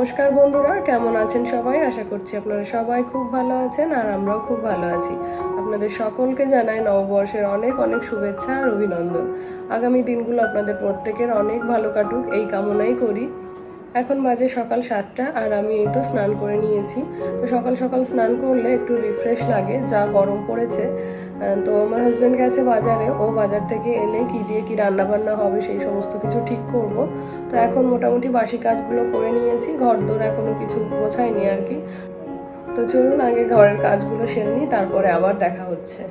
নমস্কার বন্ধুরা, কেমন আছেন সবাই? আশা করছি আপনারা সবাই খুব ভালো আছেন আর আমরাও খুব ভালো আছি। আপনাদের সকলকে জানাই নববর্ষের অনেক অনেক শুভেচ্ছা আর অভিনন্দন। আগামী দিনগুলো আপনাদের প্রত্যেকের অনেক ভালো কাটুক, এই কামনাই করি। এখন বাজে সকাল সাতটা আর আমি এই তো স্নান করে নিয়েছি। তো সকাল সকাল স্নান করলে একটু রিফ্রেশ লাগে, যা গরম পড়েছে। তো আমার হাজব্যান্ড গেছে বাজারে, ও বাজার থেকে এলে কি দিয়ে কি রান্না বান্না হবে সেই সমস্ত কিছু ঠিক করব। তো এখন মোটামুটি বাসি কাজগুলো করে নিয়েছি ঘর দোর এখনও কিছু গোছাইনি আর কি। তো চলুন আগে ঘরের কাজগুলো সেরে নিই, তারপরে আবার দেখা হচ্ছে।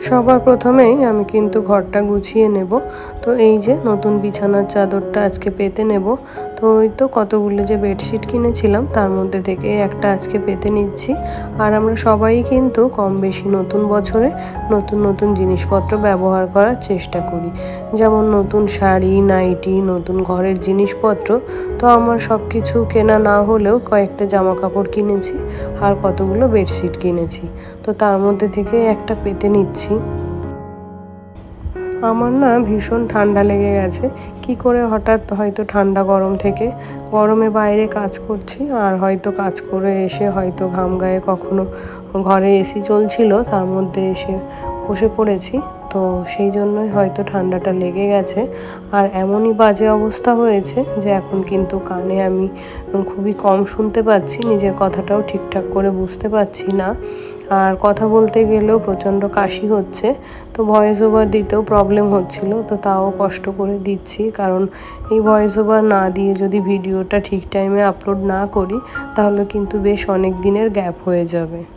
সবার প্রথমেই আমি কিন্তু ঘরটা গুছিয়ে নেব। তো এই যে নতুন বিছানার চাদরটা আজকে পেতে নেব। তো ওই তো কতগুলো যে বেডশিট কিনেছিলাম, তার মধ্যে থেকে একটা আজকে পেতে নিচ্ছি। আর আমরা সবাই কিন্তু কম বেশি নতুন বছরে নতুন নতুন জিনিসপত্র ব্যবহার করার চেষ্টা করি। যেমন নতুন শাড়ি, নাইটি, নতুন ঘরের জিনিসপত্র। তো আমার সব কিছু কেনা না হলেও কয়েকটা জামা কাপড় কিনেছি আর কতগুলো বেডশিট কিনেছি। তো তার মধ্যে থেকে একটা পেতে নিচ্ছি। আমার না ভীষণ ঠান্ডা লেগে গেছে। কি করে হঠাৎ হয়তো ঠান্ডা গরম থেকে গরমে বাইরে কাজ করছি আর হয়তো কাজ করে এসে হয়তো ঘাম গায়ে কখনো ঘরে এসি চলছিল, তার মধ্যে এসে বসে পড়েছি। তো সেই জন্যই হয়তো ঠান্ডাটা লেগে গেছে। আর এমনই বাজে অবস্থা হয়েছে যে এখন কিন্তু কানে আমি খুবই কম শুনতে পাচ্ছি, নিজের কথাটাও ঠিকঠাক করে বুঝতে পারছি না। আর কথা বলতে গেলেও প্রচণ্ড কাশি হচ্ছে, তো ভয়েস ওভার দিতেও প্রবলেম হচ্ছিল, তো তাও কষ্ট করে দিচ্ছি। কারণ এই ভয়েস ওভার না দিয়ে যদি ভিডিওটা ঠিক টাইমে আপলোড না করি, তাহলে কিন্তু বেশ অনেক দিনের গ্যাপ হয়ে যাবে।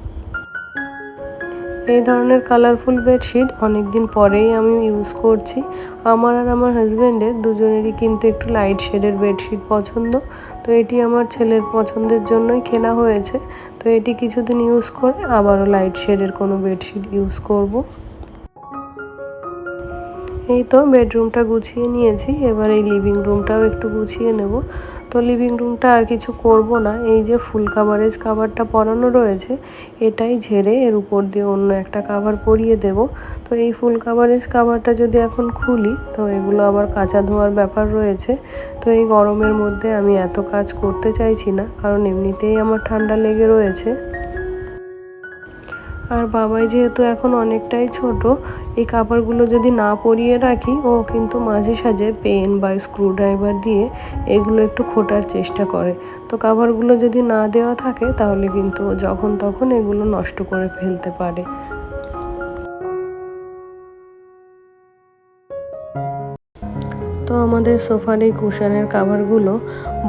এই ধরনের কালারফুল বেডশিট অনেক দিন পরেই আমি ইউজ করছি। আমার আর আমার হাজব্যান্ডের দুজনেরই কিন্তু একটু লাইট শেডের বেডশিট পছন্দ। তো এটি আমার ছেলের পছন্দের জন্যই কেনা হয়েছে। তো এটি কিছুদিন ইউজ করে আবারও লাইট শেডের কোনো বেডশিট ইউজ করব। এই তো বেডরুমটা গুছিয়ে নিয়েছি। এবার এই লিভিং রুমটাও একটু গুছিয়ে নেব। তো লিভিং রুমটা আর কিছু করব না। এই যে ফুল কাভারেজ কাভারটা পরানো রয়েছে, এটাই ঝেড়ে এর উপর দিয়ে অন্য একটা কাভার পরিয়ে দেব। তো এই ফুল কাভারেজ কাভারটা যদি এখন খুলি, তো এগুলো আবার কাঁচা ধোয়ার ব্যাপার রয়েছে। তো এই গরমের মধ্যে আমি এত কাজ করতে চাইছি না, কারণ এমনিতেই আমার ঠান্ডা লেগে রয়েছে। আর বাবাই যেহেতু এখন অনেকটাই ছোট, এই কাপড়গুলো যদি না পরিয়ে রাখি, ও কিন্তু মাঝে সাঝে পেন বা স্ক্রুড্রাইভার দিয়ে এগুলো একটু খোটার চেষ্টা করে। তো কাভারগুলো যদি না দেওয়া থাকে, তাহলে কিন্তু যখন তখন এগুলো নষ্ট করে ফেলতে পারে। তো আমাদের সোফার এই কুশনের কাভারগুলো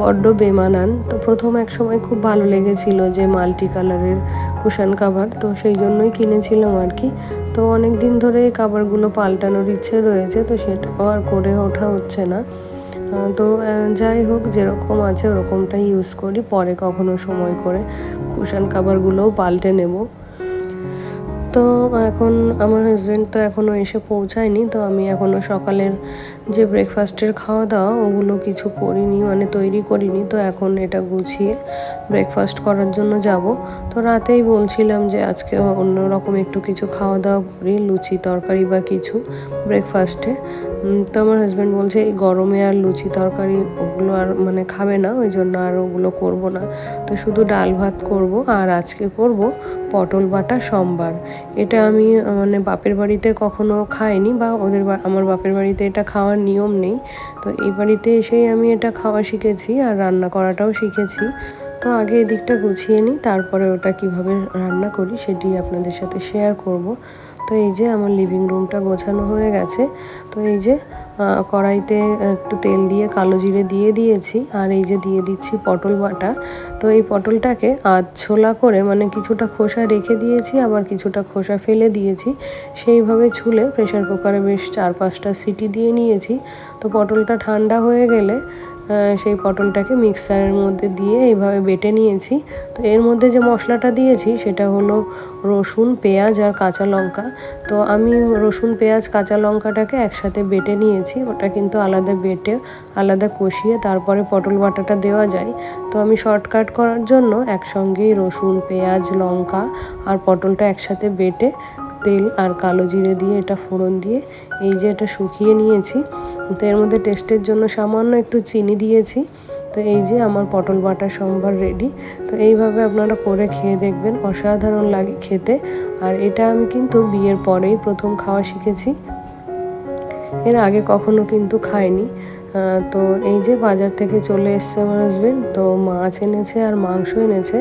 বড্ড বেমানান। তো প্রথম এক সময় খুব ভালো লেগেছিল যে মাল্টি কালারের কুশন কাভার তো সেই জন্যই কিনেছিলাম আর কি। তো অনেক দিন ধরে এই কাভারগুলো পাল্টানোর ইচ্ছে রয়েছে, তো সেটাও আর করে ওঠা হচ্ছে না। তো যাই হোক, যেরকম আছে ওরকমটাই ইউজ করি, পরে কখনো সময় করে কুশন কাভারগুলোও পাল্টে নেব। তো এখন আমার হাজব্যান্ড তো এখনও এসে পৌঁছায়নি, তো আমি এখনও সকালের যে ব্রেকফাস্টের খাওয়া দাওয়া ওগুলো কিছু করিনি মানে তৈরি করিনি, তো এখন এটা গুছিয়ে ব্রেকফাস্ট করার জন্য যাব। তো রাতেই বলছিলাম যে আজকে অন্যরকম একটু কিছু খাওয়া দাওয়া করি, লুচি তরকারি বা কিছু ব্রেকফাস্টে তো আমার হাজব্যান্ড বলছে, এই গরমে আর লুচি তরকারি ওগুলো আর মানে খাবে না, ওই জন্য আর ওগুলো করব না। তো শুধু ডাল ভাত করব, আর আজকে করব পটল বাটা সোমবার। এটা আমি মানে বাপের বাড়িতে কখনো খাইনি বা ওদের আমার বাপের বাড়িতে এটা খাওয়ার নিয়ম নেই। তো এই বাড়িতে এসেই আমি এটা খাওয়া শিখেছি আর রান্না করাটাও শিখেছি। তো আগে এদিকটা গুছিয়ে নিই, তারপরে ওটা কীভাবে রান্না করি সেটি আপনাদের সাথে শেয়ার করব। তো এই যে আমার লিভিং রুমটা গোছানো হয়ে গেছে, তো এই যে কড়াইতে একটু তেল দিয়ে, কালো জিরে দিয়ে দিয়েছি, আর এই যে দিয়ে দিচ্ছি পটল বাটা। তো এই পটলটাকে আধ ছোলা করে মানে কিছুটা খোসা রেখে দিয়েছি, আবার কিছুটা খোসা ফেলে দিয়েছি। সেইভাবে ছুলে প্রেসার কুকারে বেশ চার পাঁচটা সিটি দিয়ে নিয়েছি। তো পটলটা ঠান্ডা হয়ে গেলে সেই পটলটাকে মিক্সারের মধ্যে দিয়ে এইভাবে বেটে নিয়েছি। তো এর মধ্যে যে মশলাটা দিয়েছি সেটা হলো রসুন, পেঁয়াজ আর কাঁচা লঙ্কা। তো আমি রসুন, পেঁয়াজ, কাঁচা লঙ্কাটাকে একসাথে বেটে নিয়েছি। ওটা কিন্তু আলাদা বেটে, আলাদা কষিয়ে তারপরে পটল বাটাটা দেওয়া যায়। তো আমি শর্টকাট করার জন্য একসঙ্গেই রসুন, পেঁয়াজ, লঙ্কা আর পটলটা একসাথে বেটে তেল আর কালো জিরে দিয়ে এটা ফোড়ন দিয়ে এই যে এটা শুকিয়ে নিয়েছি। তো এর মধ্যে টেস্টের জন্য সামান্য একটু চিনি দিয়েছি। তো এই যে আমার পটল বাটা সম্ভার রেডি তো এইভাবে আপনারা করে খেয়ে দেখবেন, অসাধারণ লাগে খেতে। আর এটা আমি কিন্তু বিয়ের পরেই প্রথম খাওয়া শিখেছি। এর আগে কখনো কিন্তু খাইনি। তো এই যে বাজার থেকে চলে এসছে আমার হাজবেন্ড তো মাছ এনেছে আর মাংস এনেছে।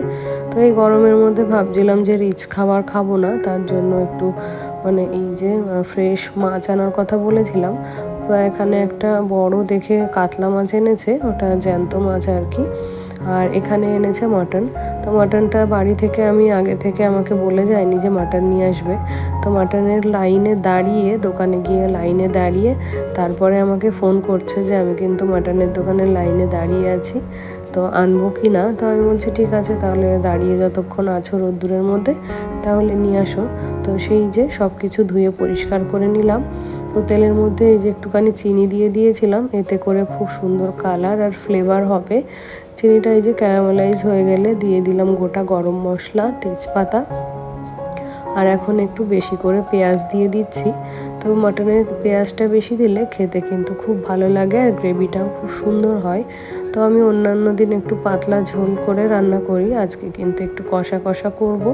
তো এই গরমের মধ্যে ভাবছিলাম যে রিচ খাবার খাব না, তার জন্য একটু মানে এই যে ফ্রেশ মাছ আনার কথা বলেছিলাম। এখানে একটা বড় দেখে কাতলা মাছ এনেছে, ওটা জ্যান্ত মাছ আর কি। আর এখানে এনেছে মাটন। তো মাটনটা বাড়ি থেকে আমি আগে থেকে আমাকে বলে যায়নি যে মাটন নিয়ে আসবে। তো মাটনের লাইনে দাঁড়িয়ে, দোকানে গিয়ে লাইনে দাঁড়িয়ে তারপরে আমাকে ফোন করছে যে আমি কিন্তু মাটনের দোকানের লাইনে দাঁড়িয়ে আছি। তো আনব কি না? তো আমি বলছি, ঠিক আছে, তাহলে দাঁড়িয়ে যতক্ষণ আছো রোদ্দুরের মধ্যে, তাহলে নিয়ে আসো। তো সেই যে সব কিছু ধুয়ে পরিষ্কার করে নিলাম। তো তেলের মধ্যে এই যে একটুখানি চিনি দিয়ে দিয়েছিলাম, এতে করে খুব সুন্দর কালার আর ফ্লেভার হবে। চিনিটা এই যে ক্যারামেলাইজ হয়ে গেলে দিয়ে দিলাম গোটা গরম মশলা, তেজপাতা। আর এখন একটু বেশি করে পেঁয়াজ দিয়ে দিচ্ছি। তো মাটনের পেঁয়াজটা বেশি দিলে খেতে কিন্তু খুব ভালো লাগে আর গ্রেভিটাও খুব সুন্দর হয়। তো আমি অন্যান্য দিন একটু পাতলা ঝোল করে রান্না করি, আজকে কিন্তু একটু কষা কষা করব।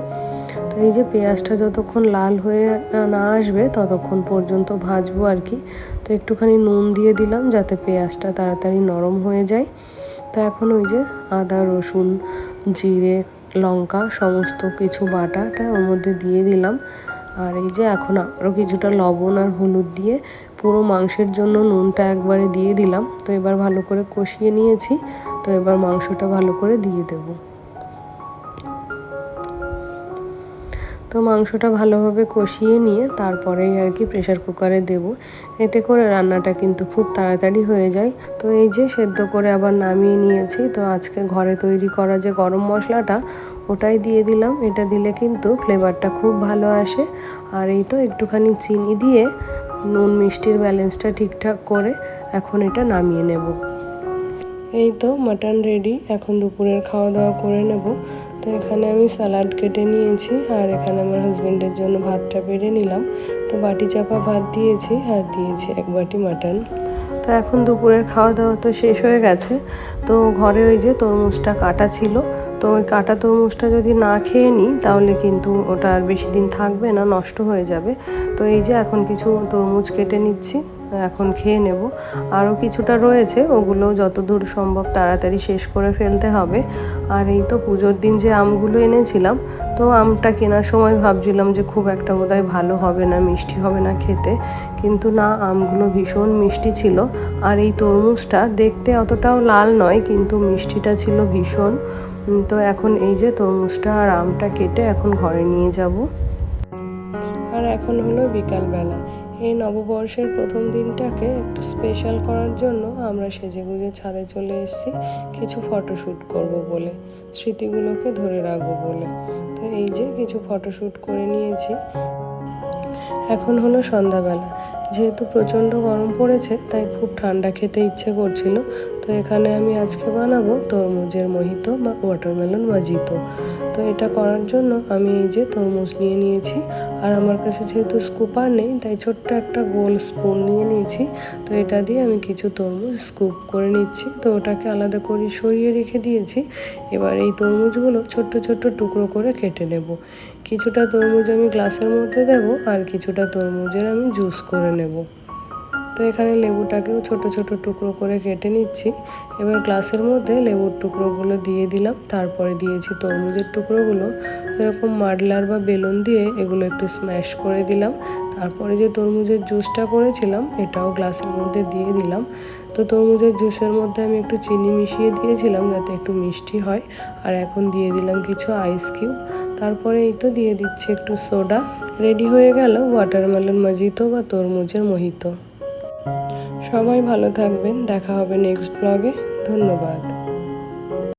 তো এই যে পেঁয়াজটা যতক্ষণ লাল হয়ে না আসবে ততক্ষণ পর্যন্ত ভাজবো আর কি। তো একটুখানি নুন দিয়ে দিলাম যাতে পেঁয়াজটা তাড়াতাড়ি নরম হয়ে যায়। তো এখন ওই যে আদা, রসুন, জিরে, লঙ্কা সমস্ত কিছু বাটাটা ওর মধ্যে দিয়ে দিলাম। আর এই যে এখন আরও কিছুটা লবণ আর হলুদ দিয়ে পুরো মাংসের জন্য নুনটা একবারে দিয়ে দিলাম। তো এবার ভালো করে কষিয়ে নিয়েছি। তো এবার মাংসটা ভালো করে দিয়ে দেবো। তো মাংসটা ভালোভাবে কষিয়ে নিয়ে তারপরেই আর কি প্রেশার কুকারে দেব। এতে করে রান্নাটা কিন্তু খুব তাড়াতাড়ি হয়ে যায়। তো এই যে সেদ্ধ করে আবার নামিয়ে নিয়েছি, তো আজকে ঘরে তৈরি করা যে গরম মশলাটা, ওটাই দিয়ে দিলাম। এটা দিলে কিন্তু ফ্লেভারটা খুব ভালো আসে। আর এই তো একটুখানি চিনি দিয়ে নুন মিষ্টির ব্যালেন্সটা ঠিকঠাক করে এখন এটা নামিয়ে নেব। এই তো মাটন রেডি এখন দুপুরের খাওয়া দাওয়া করে নেব। তো এখানে আমি স্যালাড কেটে নিয়েছি আর এখানে আমার হাজব্যান্ডের জন্য ভাতটা বেড়ে নিলাম। তো বাটি চাপা ভাত দিয়েছি আর দিয়েছি এক বাটি মাটন তো এখন দুপুরের খাওয়া দাওয়া তো শেষ হয়ে গেছে। তো ঘরে ওই যে তরমুজটা কাটা ছিল তো ওই কাটা তরমুজটা যদি না খেয়ে নিই, তাহলে কিন্তু ওটা আর বেশি দিন থাকবে না, নষ্ট হয়ে যাবে। তো এই যে এখন কিছু তরমুজ কেটে নিচ্ছি, এখন খেয়ে নেব। আরও কিছুটা রয়েছে, ওগুলো যত দূর সম্ভব তাড়াতাড়ি শেষ করে ফেলতে হবে। আর এই তো পুজোর দিন যে আমগুলো এনেছিলাম, তো আমটা কেনার সময় ভাবছিলাম যে খুব একটা বোধহয় ভালো হবে না, মিষ্টি হবে না খেতে। কিন্তু না, আমগুলো ভীষণ মিষ্টি ছিল। আর এই তরমুজটা দেখতে অতটাও লাল নয়, কিন্তু মিষ্টিটা ছিল ভীষণ। তো এখন এই যে তরমুজটা আর আমটা কেটে এখন ঘরে নিয়ে যাব। আর এখন হলো বিকালবেলা। এই নববর্ষের প্রথম দিনটাকে একটু স্পেশাল করার জন্য আমরা সেজে সেজেগুজে ছাদে চলে এসেছি। কিছু ফটোশ্যুট করব বলে, স্মৃতিগুলোকে ধরে রাখব বলে। তো এই যে কিছু ফটোশ্যুট করে নিয়েছি। এখন হলো সন্ধ্যাবেলা। যেহেতু প্রচণ্ড গরম পড়েছে, তাই খুব ঠান্ডা খেতে ইচ্ছে করছিল। তো এখানে আমি আজকে বানাবো তরমুজের মোহিত বা ওয়াটারমেলন মাজিতো তো এটা করার জন্য আমি এই যে তরমুজ নিয়ে নিয়েছি, আর আমার কাছে যেহেতু স্কুপার নেই, তাই ছোট্ট একটা গোল স্পুন নিয়ে নিয়েছি। তো এটা দিয়ে আমি কিছু তরমুজ স্কুপ করে নিচ্ছি। তো ওটাকে আলাদা করে সরিয়ে রেখে দিয়েছি। এবার এই তরমুজগুলো ছোট্ট ছোট্ট টুকরো করে কেটে নেব। কিছুটা তরমুজ আমি গ্লাসের মধ্যে দেব, আর কিছুটা তরমুজের আমি জুস করে নেব। তো এখানে লেবুটাকেও ছোট ছোট টুকরো করে কেটে নিচ্ছি। এবার গ্লাসের মধ্যে লেবুর টুকরোগুলো দিয়ে দিলাম। তারপরে দিয়েছি তরমুজের টুকরোগুলো। যেরকম মাডলার বা বেলুন দিয়ে এগুলো একটু স্ম্যাশ করে দিলাম। তারপরে যে তরমুজের জুসটা করেছিলাম, এটাও গ্লাসের মধ্যে দিয়ে দিলাম। তো তরমুজের জুসের মধ্যে আমি একটু চিনি মিশিয়ে দিয়েছিলাম যাতে একটু মিষ্টি হয়। আর এখন দিয়ে দিলাম কিছু আইস কিউব তারপরে এই তো দিয়ে দিচ্ছি একটু সোডা রেডি হয়ে গেল ওয়াটারমেলন মজিতো বা তরমুজের মোহিত সবাই ভালো থাকবেন। দেখা হবে নেক্সট ব্লগে ধন্যবাদ।